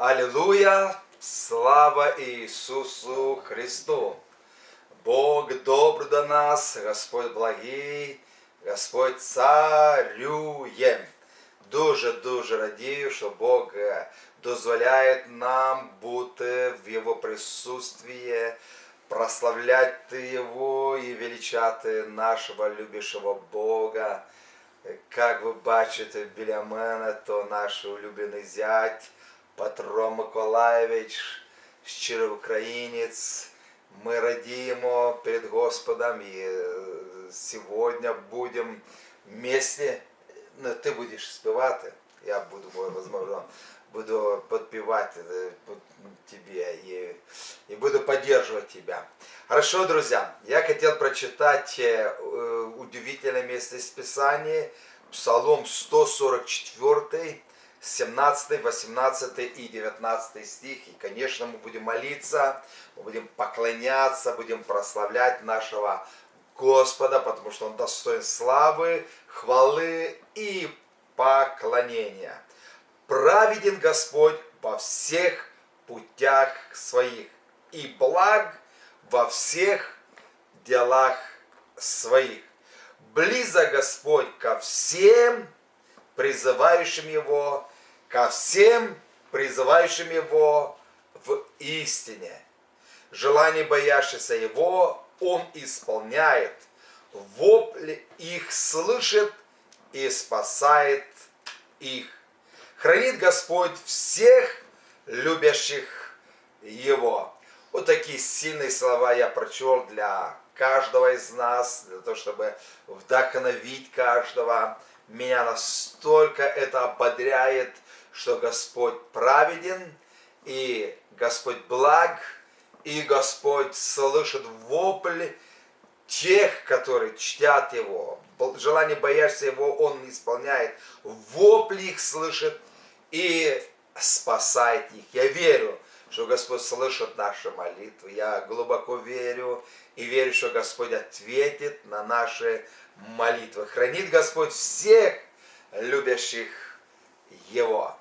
Аллилуйя! Слава Ісусу Христу! Бог добр до нас, Господь благий, Господь царює. Дуже-дуже радію, що Бог е, дозволяє нам бути в Його присутствии, прославляти Його і величати нашого любящого Бога. Як ви бачите біля мене, то наш улюблений зять Петро Миколаєвич, щирий українець. Ми радіємо перед Господом і е, сьогодні будемо вместе. Ну, ти будеш співати, я буду, можливо, буду подпевать э, под тебе и, и буду поддерживать тебя. Хорошо, друзья, я хотел прочитать э, э, удивительное место из Писания, Псалом 144, 17, 18 и 19 стих. И, конечно, мы будем молиться, мы будем поклоняться, будем прославлять нашего Господа, потому что Он достоин славы, хвалы и поклонения. Праведен Господь во всех путях своих и благ во всех делах своих. Близок Господь ко всем призывающим Его, ко всем призывающим Его в истине. Желание боящихся Его Он исполняет, вопли их слышит и спасает их. Хранит Господь всех любящих Его. Вот такие сильные слова я прочел для каждого из нас, для того, чтобы вдохновить каждого. Меня настолько это ободряет, что Господь праведен, и Господь благ, и Господь слышит вопль тех, которые чтят Его. Желание боящихся Его Он исполняет. Вопли их слышит и спасает их. Я верю, что Господь слышит наши молитвы. Я глубоко верю и верю, что Господь ответит на наши молитвы. Хранит Господь всех любящих Его.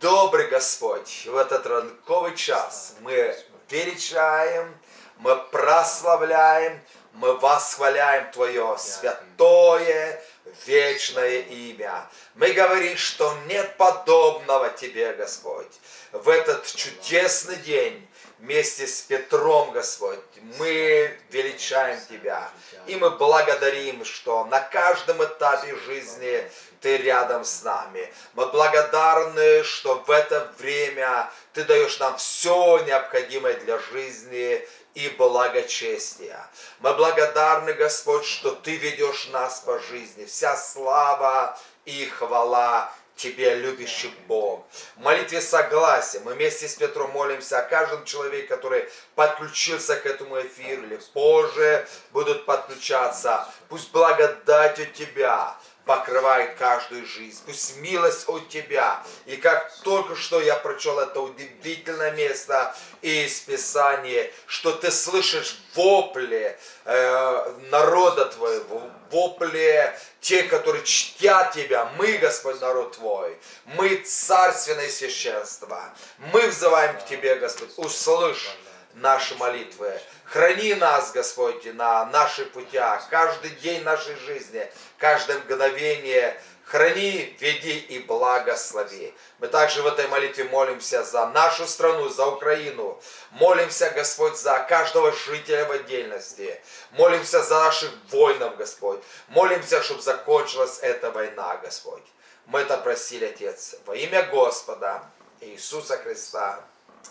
Добрый Господь, в этот ранковый час мы величаем, мы прославляем, мы восхваляем Твое святое, вечное имя. Мы говорим, что нет подобного Тебе, Господь. В этот чудесный день вместе с Петром, Господь, мы величаем Тебя. И мы благодарим, что на каждом этапе жизни Ты рядом с нами. Мы благодарны, что в это время Ты даешь нам все необходимое для жизни и благочестия. Мы благодарны, Господь, что Ты ведешь нас по жизни. Вся слава и хвала Тебе, любящий Бог. В молитве согласия мы вместе с Петром молимся о каждом человеке, который подключился к этому эфиру или позже будут подключаться. Пусть благодать от Тебя покрывает каждую жизнь. Пусть милость от Тебя. И как только что я прочел это удивительное место из Писания, что Ты слышишь вопли э, народа Твоего, вопли тех, которые чтят Тебя. Мы, Господь, народ Твой. Мы царственное священство. Мы взываем к Тебе, Господь. Услышь наши молитвы. Храни нас, Господь, на наших путях, каждый день нашей жизни, каждое мгновение. Храни, веди и благослови. Мы также в этой молитве молимся за нашу страну, за Украину. Молимся, Господь, за каждого жителя в отдельности. Молимся за наших воинов, Господь. Молимся, чтобы закончилась эта война, Господь. Мы это просили, Отец, во имя Господа Иисуса Христа.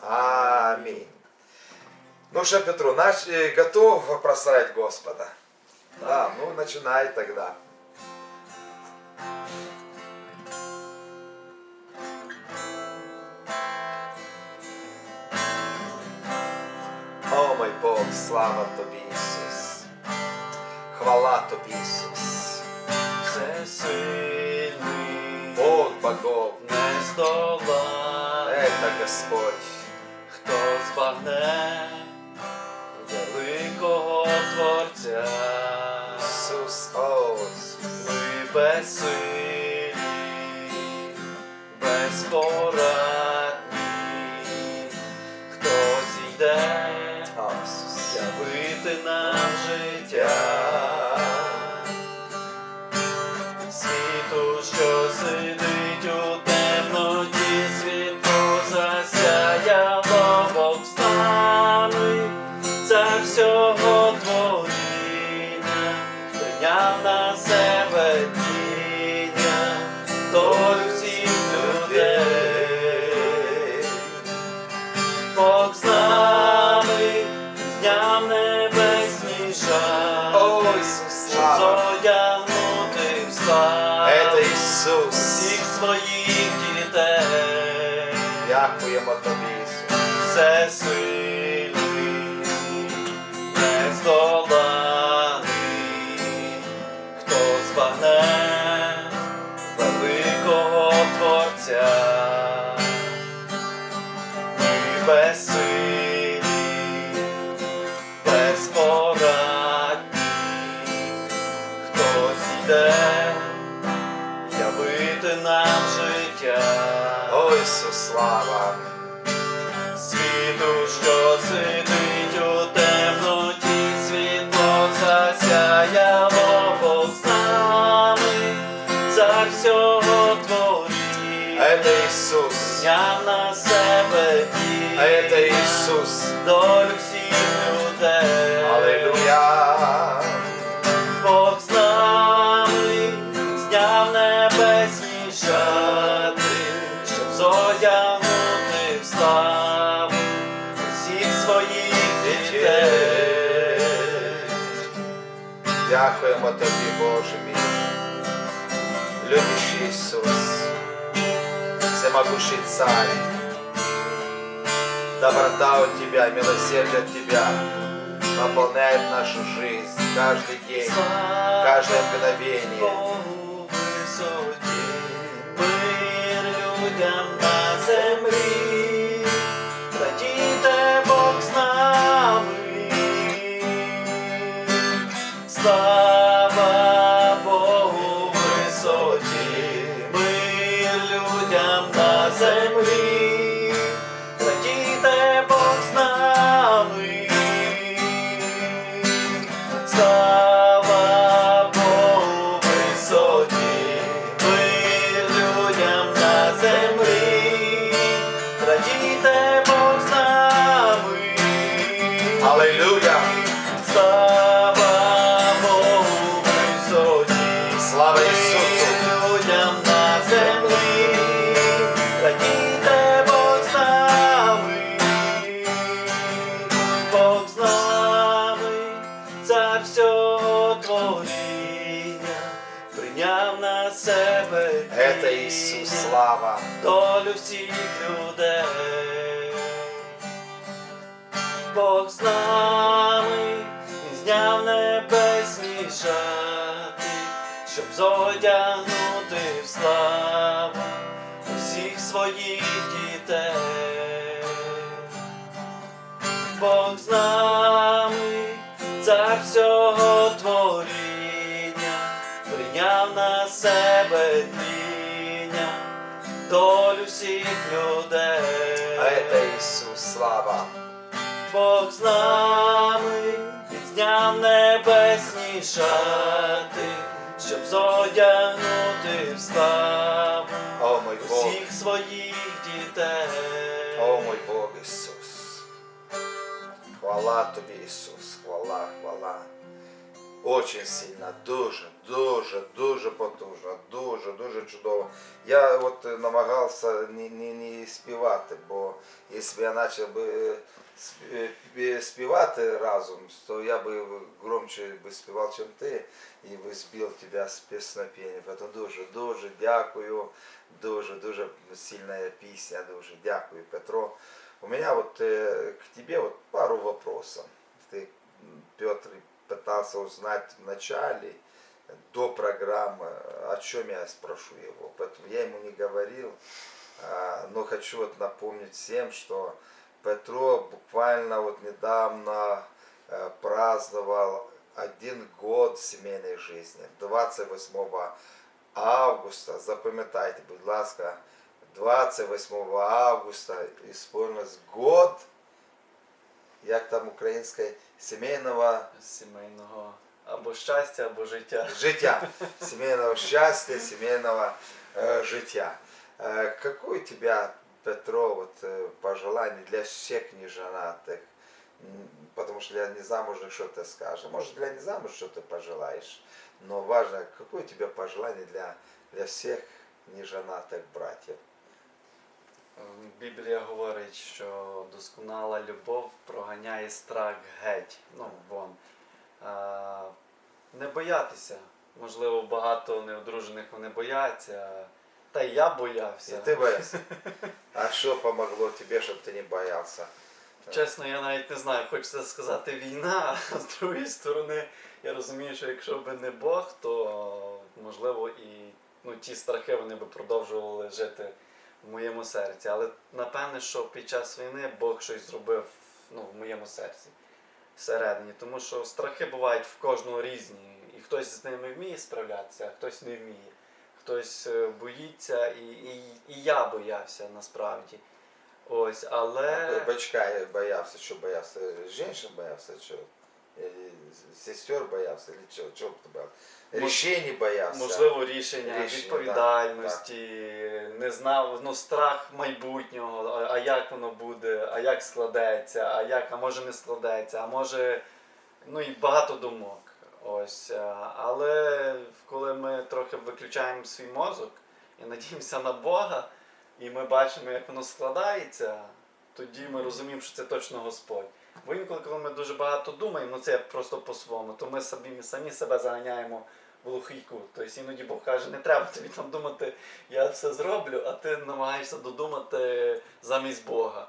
Аминь. Ну что, Петру, наш, э, готов прославить Господа? Да, ну начинай тогда. О мой Бог, слава Тобі, Ісус. Хвала Тобі, Ісус. Всесильний, Бог богов, не здолай, это Господь. хто збагне життя, Ісус, ось ми безсилі, безпорадні, хто зійде явити нам життя. Слава. Світу, всемогущий Царь, доброта от Тебя, милосердие от Тебя наполняет нашу жизнь каждый день, каждое мгновение. Аллилуйя! Слава Богу висоті, Слава Ісусу! людям на землі, радійте Бог з нами, Бог з нами, цар всього творіння, прийняв на себе Это Ісус, слава! долю всіх людей. Бог з нами, Він зняв небесні шати, щоб зодягнути в славу усіх своїх дітей. Бог з нами, цар всього творіння, прийняв на себе тління, долю всіх людей. А это Ісус, слава! Бог з нами, підзняв небесні шати, щоб зодягнути в славу О мой Бог! всіх своїх дітей. О мой Бог Ісус! Хвала тобі, Ісус, хвала, хвала. Очень сильно, дуже, дуже, дуже потужно, дуже, дуже чудово. Я от намагався не, не, не співати, бо якщо я почав би співати разом, то я би громче би співав, чим ти, і би збив тебе з піснопіння. Тому дуже, дуже дякую, дуже, дуже сильна пісня, дуже дякую, Петро. У меня вот э, к тебе вот пару вопросов. Ты, м, Петр, пытался узнать в начале, до программы, о чем я спрошу его. Поэтому я ему не говорил, а, но хочу вот напомнить всем, что Петро буквально вот недавно э, праздновал один год семейной жизни, 28 августа, запам'ятайте, будь ласка, 28 августа исполнилось год як там українське, сімейного Сімейного або щастя, або життя. життя, сімейного щастя, сімейного э, життя. Э, какое у тебя, Петро, вот, э, пожелание для всех неженатых? М, Потому что для незамужних что ты скажешь. Может, для незамужних что ты пожелаешь. Но важно, какое у тебя пожелание для, для всех неженатых братьев? Ем, Біблія говорить, що досконала любов проганяє страх геть. Ну, вон. А, не боятися. Можливо, багато неодружених вони бояться. Та й я боявся. И ты боялся? А что помогло тебе, чтобы ты не боялся? Чесно, я навіть не знаю, хочеться сказати війна, а з другої сторони, я розумію, що якщо б не Бог, то можливо і ну, ті страхи вони б продовжували жити в моєму серці. Але напевне, що під час війни Бог щось зробив ну, в моєму серці всередині. Тому що страхи бувають в кожного різні. І хтось з ними вміє справлятися, а хтось не вміє. Хтось е, боїться, і, і, і я боявся насправді. Ось, але. Бачка боялся, что боялся? Женщин боялся, что? Или сестер боялся, или чего? Чего ты боялся? Мож- Решений боялся? Можливо, рішення, Рішення, відповідальності, не знав, ну, страх майбутнього, а, а як воно буде, а як складеться, а як, а може не складеться, а може, ну і багато думок. Ось. Але коли ми трохи виключаємо свій мозок і надіємося на Бога, і ми бачимо, як воно складається, тоді ми розуміємо, що це точно Господь. Бо інколи, коли ми дуже багато думаємо, ну це просто по-своєму, то ми самі, самі себе заганяємо в глухий. Тобто іноді Бог каже, не треба тобі там думати, я все зроблю, а ти намагаєшся додумати замість Бога.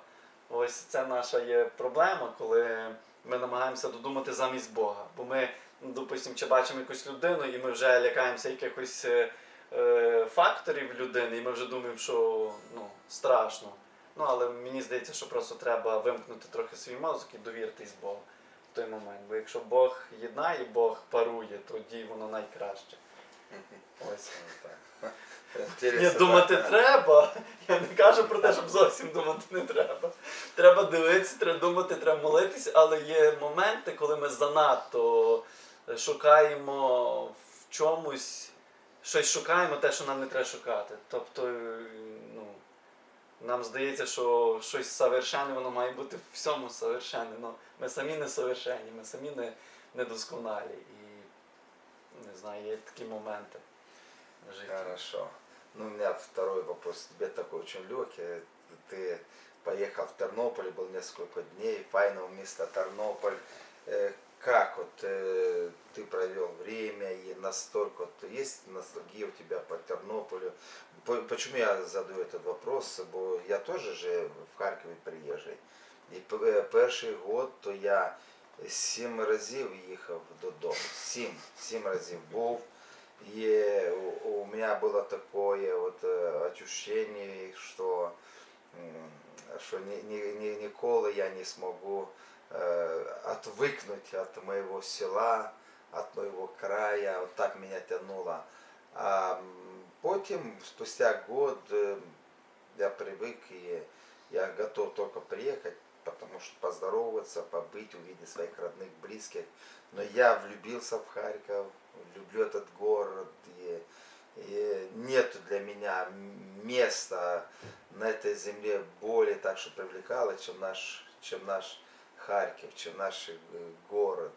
Ось це наша є проблема, коли ми намагаємося додумати замість Бога. Бо ми, ну, допустимо, чи бачимо якусь людину, і ми вже лякаємося якихось е, е, факторів людини, і ми вже думаємо, що ну, страшно. Ну, але мені здається, що просто треба вимкнути трохи свій мозок і довіритись Богу в той момент. Бо якщо Бог єднає, Бог парує, тоді воно найкраще. Ось. Ну. Ні, думати треба. Я не кажу про те, щоб зовсім думати не треба. Треба дивитися, треба думати, треба молитись, але є моменти, коли ми занадто шукаємо в чомусь, щось шукаємо те, що нам не треба шукати. Тобто, е, ну, нам здається, що щось совершенне, воно має бути в всьому совершенне. Ну, ми самі не совершенні, ми самі не, недосконалі. І не знаю, є такі моменти в житті. Хорошо. Ну, у меня второй вопрос тебе такой очень легкий. Ты поехал в Тернополь, был несколько дней, файного места Тернополь. Э, Как вот э, ты провел время и настолько, вот, есть ностальгия у тебя по Тернополю? По- Почему я задаю этот вопрос? Бо я тоже же в Харкові приїжджий. І п- е, перший год то я сім разів їхав додому. Сім, сім разів був. И у, у меня было такое вот э, ощущение, что, м, что ни, ни, ни, николи я не смогу э, отвыкнуть от моего села, от моего края. Вот так меня тянуло. А м, потім, спустя год, э, я привык и я готов только приехать, потому что поздороваться, побыть, увидеть своих родных, близких. Но я влюбился в Харьков, люблю этот город, и, и нет для меня места на этой земле более так, что привлекало, чем наш, чем наш Харьков, чем наш э, город.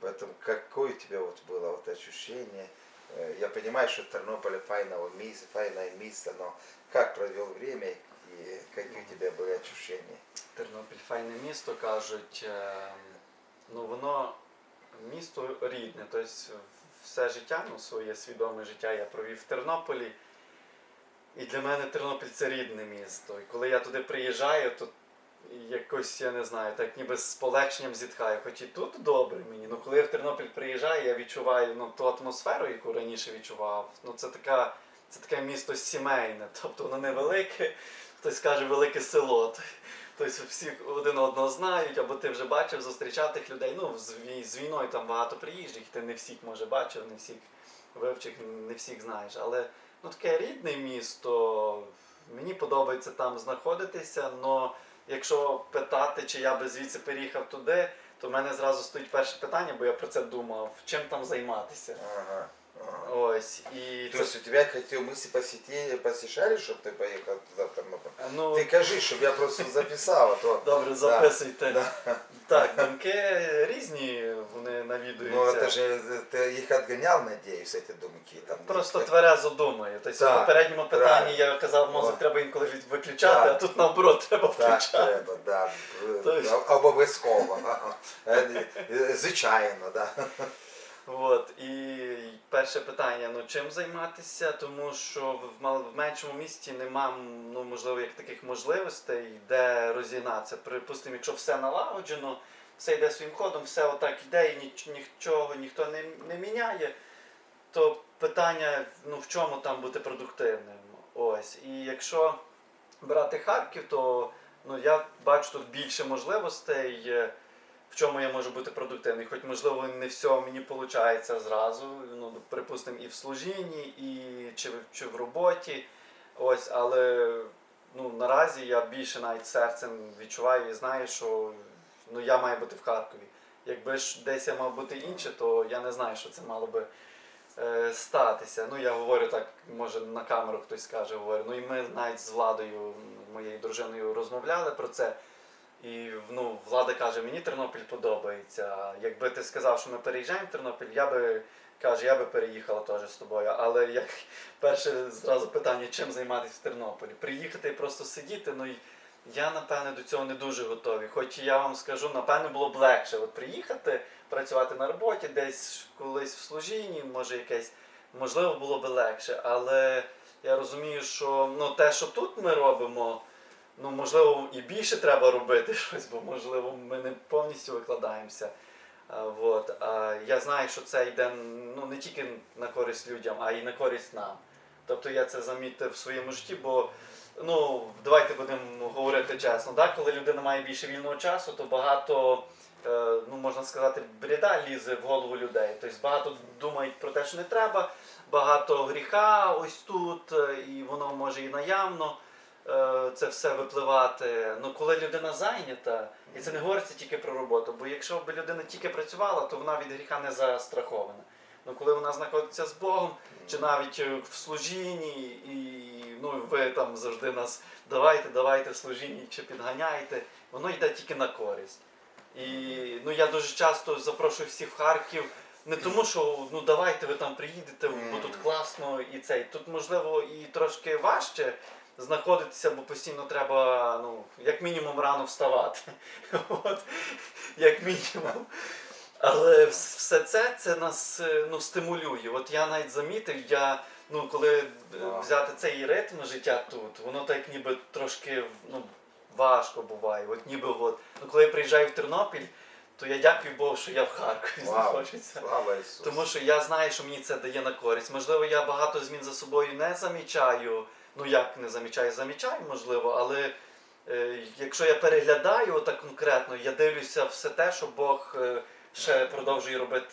Поэтому какое у тебя вот было вот ощущение? Э, Я понимаю, что Тернополь файного места, файное место, но как провел время и какие у тебя были ощущения? Тернопіль файне місто, кажуть. е, Ну воно місто рідне. Тобто все життя, ну своє свідоме життя я провів в Тернополі. І для мене Тернопіль це рідне місто. І коли я туди приїжджаю, то якось, я не знаю, так ніби з полегшенням зітхаю. Хоч і тут добре мені. Ну коли я в Тернопіль приїжджаю, я відчуваю ну, ту атмосферу, яку раніше відчував. Ну це така. Це таке місто сімейне, тобто воно невелике, хтось каже велике село. Тобто всі один одного знають, або ти вже бачив зустрічав тих людей. Ну, з, вій- з війною там багато приїжджих, ти не всіх може бачив, не всіх вивчив, не всіх знаєш. Але ну, таке рідне місто, мені подобається там знаходитися, але якщо питати, чи я би звідси переїхав туди, то в мене зразу стоїть перше питання, бо я про це думав, чим там займатися. Ага. ага. Ось. І То це, есть у тебя хотел мысли посети, посещали, чтобы ты поехал туда в Тернопіль? ну, Ти кажи, щоб я просто записав, а то... добре, записуйте. Да. Так, думки різні, вони навідуються. Ну, это же ты их отгонял, надеюсь, эти думки. Там, Просто Ты- тверезо думаю. Тобто Так, в попередньому питанні правильно. я казав, мозок О. треба інколи від- виключати, Так. а тут наоборот треба Так, включати. треба, да. Тобто- Обов'язково. Е, е, Звичайно, да. От і перше питання: ну чим займатися? Тому що в в меншому місті нема ну можливо як таких можливостей, де розігнатися. Припустимо, якщо все налагоджено, все йде своїм ходом, все отак йде, і ніч, нічого ніхто не, не міняє. То питання, ну в чому там бути продуктивним? Ось. І якщо брати Харків, то ну я бачу тут більше можливостей. В чому я можу бути продуктивний. Хоч, можливо, не все мені виходить зразу, ну, припустимо, і в служінні, і чи, чи в роботі. Ось, але ну, наразі я більше навіть серцем відчуваю і знаю, що ну, я маю бути в Харкові. Якби ж десь я мав бути інше, то я не знаю, що це мало би е, статися. Ну, я говорю так, може на камеру хтось скаже, говорю. Ну і ми навіть з владою, моєю дружиною, розмовляли про це. І ну, влада каже, мені Тернопіль подобається. Якби ти сказав, що ми переїжджаємо в Тернопіль, я би каже, я би переїхала теж з тобою. Але як перше зразу питання, чим займатися в Тернополі? Приїхати і просто сидіти, ну я напевне до цього не дуже готовий. Хоч я вам скажу, напевне було б легше от приїхати, працювати на роботі, десь колись в служінні, може якесь, можливо, було б легше. Але я розумію, що ну, те, що тут ми робимо. Ну, можливо, і більше треба робити щось, бо можливо ми не повністю викладаємося. А я знаю, що це йде ну, не тільки на користь людям, а й на користь нам. Тобто я це замітив в своєму житті, бо ну, давайте будемо говорити чесно, да? коли людина має більше вільного часу, то багато, е, ну, можна сказати, бреда лізе в голову людей. Тобто багато думають про те, що не треба, багато гріха ось тут, е, і воно може і наявно це все випливати. Ну, коли людина зайнята, і це не говориться тільки про роботу, бо якщо б людина тільки працювала, то вона від гріха не застрахована. Ну, коли вона знаходиться з Богом, чи навіть е, в служінні, і ну, ви там завжди нас давайте, давайте в служінні чи підганяйте, воно йде тільки на користь. І ну, я дуже часто запрошую всіх в Харків. Не тому, що ну давайте ви там приїдете, бо тут класно і цей. Тут можливо і трошки важче знаходитися, бо постійно треба, ну, як мінімум, рано вставати. От, як мінімум. Але все це це нас е, ну, стимулює. От я навіть замітив, я ну, коли е, взяти цей ритм життя тут, воно так ніби трошки ну, важко буває. От ніби от, ну, коли я приїжджаю в Тернопіль, то я дякую Богу, що я в Харкові знаходжуся. Тому що я знаю, що мені це дає на користь. Можливо, я багато змін за собою не замічаю. Ну як не замічаю, замічаю, можливо, але е, якщо я переглядаю так конкретно, я дивлюся все те, що Бог е, ще продовжує робити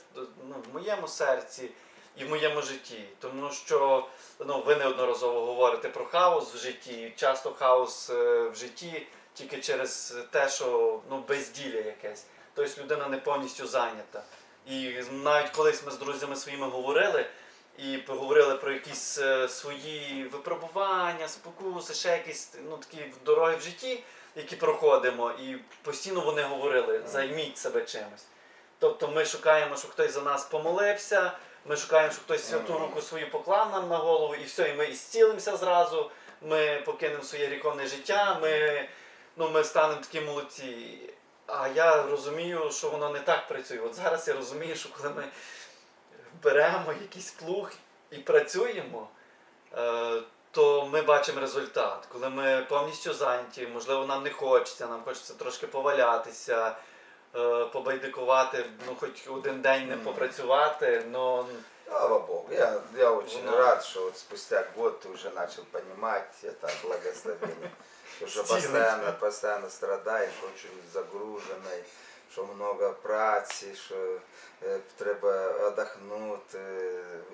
ну, в моєму серці і в моєму житті. Тому що ну, ви неодноразово говорите про хаос в житті, часто хаос е, в житті тільки через те, що ну, безділля якесь. Тобто людина не повністю зайнята. І навіть колись ми з друзями своїми говорили і поговорили про якісь е, свої випробування, спокуси, ще якісь ну, такі дороги в житті, які проходимо, і постійно вони говорили: займіть себе чимось. Тобто ми шукаємо, щоб хтось за нас помолився, ми шукаємо, щоб хтось святу руку свою поклав нам на голову, і все, і ми ісцілимося зразу, ми покинемо своє гріховне життя, ми, ну, ми станемо такі молодці. А я розумію, що воно не так працює. От зараз я розумію, що коли ми беремо якийсь плуг і працюємо, е, то ми бачимо результат. Коли ми повністю зайняті, можливо, нам не хочеться, нам хочеться трошки повалятися, е, побайдикувати, ну хоч один день не Мгм. попрацювати, но Слава Богу. Я, я очень Ну. рад, что вот спустя год ты уже начал понимать это благословение. Потому что Стильно. постоянно, постоянно страдаешь, очень загруженный. що много праці, що е, треба віддохнути.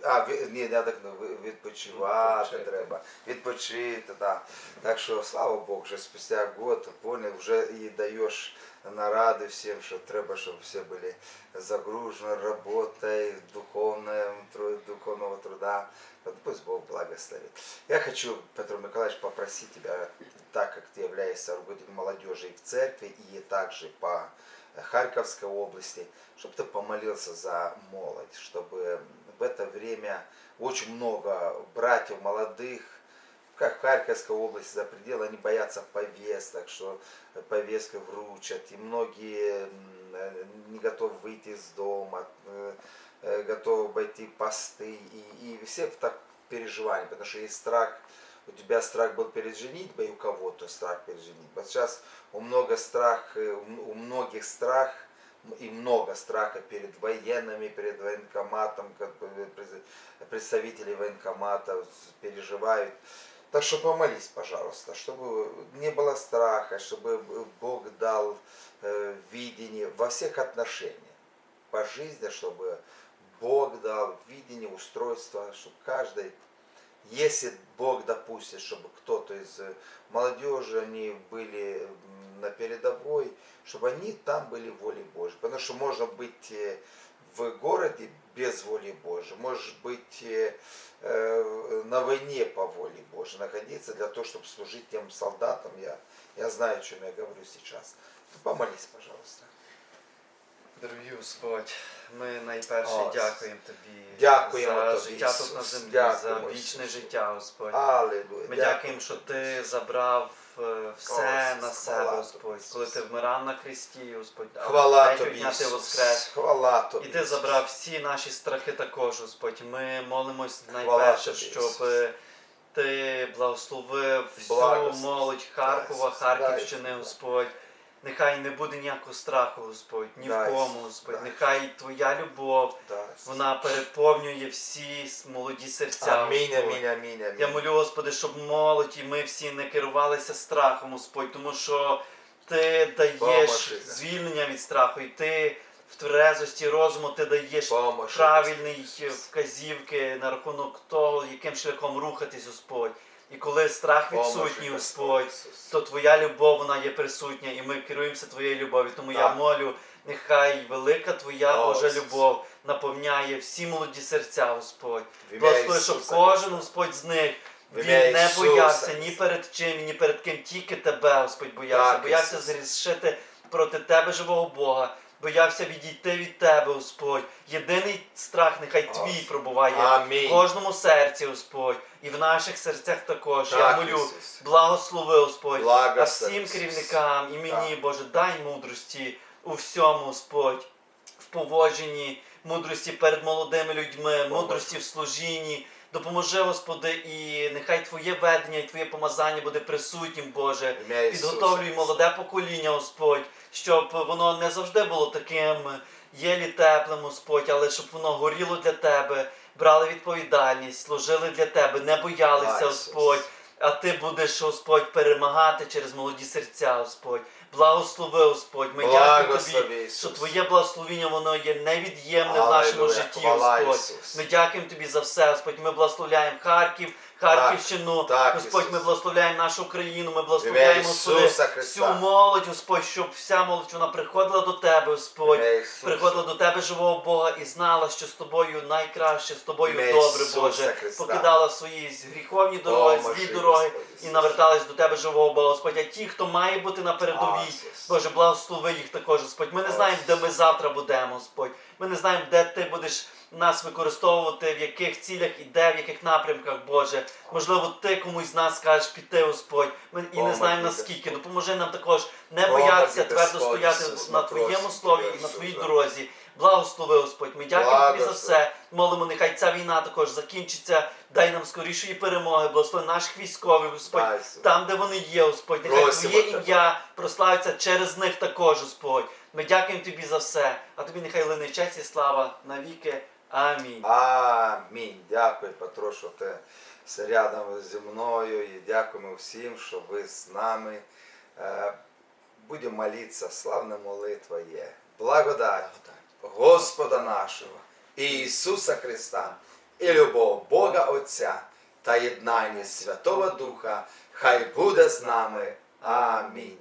А, ві- ні, не віддохнути, ви- відпочивати Відпочити. треба. Відпочити, да. Так що, слава Богу, вже спустя год понял, вже і даєш наради всім, що треба, щоб всі були загружені роботою, духовним, тру- духовного труда. Вот Пусть Бог благословит. Я хочу, Петр Николаевич, попросить тебя, так как ты являешься руководителем молодежи и в церкви, и также по Харьковской области, чтобы ты помолился за молодь, чтобы в это время очень много братьев молодых, как в Харьковской области за пределы, они боятся повесток, что повестки вручат, и многие не готовы выйти из дома, э, готовы обойти посты, и, и все так переживании, потому что есть страх, у тебя страх был перед женитьбой, у кого-то страх перед женитьбой. Сейчас у, много страх, э, у многих страх, и много страха перед военными, перед военкоматом, представители военкомата переживают. Так что помолись, пожалуйста, чтобы не было страха, чтобы Бог дал э, видение во всех отношениях по жизни, чтобы Бог дал видение, устройство, чтобы каждый, если Бог допустит, чтобы кто-то из э, молодежи, они были на передовой, чтобы они там были в воле Божьей. Потому что можно быть э, в городе без воли Божьей, может быть э, на войне по воле Божьей находиться для того, чтобы служить тем солдатам. Я, я знаю, о чем я говорю сейчас. Помолись, пожалуйста. Дорогий Господь, ми найперше О, дякуємо Тобі дякуємо за Тобі, життя тут на землі, дякуємо, за вічне Ісусу. життя, Господь. Аллилуйя. Ми дякуємо, що ти забрав е, все О, на себе, Господь, тобі, коли ти вмирав на хресті, Господь, а Хвала тобі, дня ти воскрес. Хвала тобі. І ти забрав всі наші страхи також, Господь. Ми молимось найперше, тобі, щоб ти благословив всю молодь Харкова, Харківщини, Господь. Нехай не буде ніякого страху, Господь, ні в кому, Господь. Нехай Твоя любов, вона переповнює всі молоді серця. Амінь, амінь, амінь, амінь. Я молю, Господи, щоб молодь і ми всі не керувалися страхом, Господь, тому що Ти даєш звільнення від страху, і ти в тверезості розуму ти даєш правильні вказівки на рахунок того, яким шляхом рухатись, Господь. І коли страх відсутній, Господь то Твоя любов вона є присутня, і ми керуємося Твоєю любов'ю. Тому я молю, нехай велика Твоя О, Божа любов наповняє всі молоді серця, Господь. Благослови, щоб кожен Господь з них він не боявся ні перед чим, ні перед ким, тільки тебе, Господь, боявся. Так, боявся Ісус. згрішити проти тебе, живого Бога. Боявся відійти від тебе, Господь. Єдиний страх, нехай твій пробуває Амінь. в кожному серці, Господь, і в наших серцях також. Я молю, Ісус. благослови, Господь, а всім Ісус. керівникам і мені, Так. Боже, дай мудрості у всьому, Господь, в поводженні, мудрості перед молодими людьми, мудрості в служінні. Допоможи, Господи, і нехай Твоє ведення і Твоє помазання буде присутнім, Боже. Підготовлюй молоде покоління, Господь, щоб воно не завжди було таким єлі теплим, Господь, але щоб воно горіло для Тебе, брали відповідальність, служили для Тебе, не боялися, Господь. А ти будеш, Господь, перемагати через молоді серця, Господь. Благослови, Господь. Ми дякуємо Тобі, Ісус. що Твоє благословіння воно є невід'ємне в нашому житті, Хвала, Господь. Ісус. Ми дякуємо Тобі за все, Господь. Ми благословляємо Харків, Харківщину, Так, Господь, Ісус. ми благословляємо нашу країну, ми благословляємо всю молодь, Господь, щоб вся молодь вона приходила до Тебе, Господь. Приходила до тебе живого Бога і знала, що з тобою найкраще, з тобою Ім'я добре, Ісуса Боже. Христа. Покидала свої гріховні дороги, злі дороги і Ісус. навертались до тебе живого Бога, Господь. А ті, хто має бути на передовій, Боже, благослови їх також, Господь. Ми не знаємо, де ми завтра будемо, Господь. Ми не знаємо, де ти будеш нас використовувати, в яких цілях і де, в яких напрямках, Боже. Можливо, ти комусь з нас скажеш піти, Господь. Ми і не знаємо наскільки. Допоможи нам також не боятися твердо стояти на Твоєму слові і на Твоїй дорозі. Благослови, Господь. Ми дякуємо Тобі за все. Молимо, нехай ця війна також закінчиться. Дай нам скорішої перемоги. Благослови наших військових, Господь. Там, де вони є, Господь, нехай Твоє ім'я прославиться через них також, Господь. Ми дякуємо Тобі за все, а Тобі нехай лине честь і слава навіки. Амінь. Амінь. Дякую, Петро, що ти рядом зі мною і дякуємо всім, що ви з нами. Е, будемо молитися, славна молитва є. Благодать Господа нашого Ісуса Христа, і любов Бога Отця та єднання Святого Духа. Хай буде з нами. Амінь.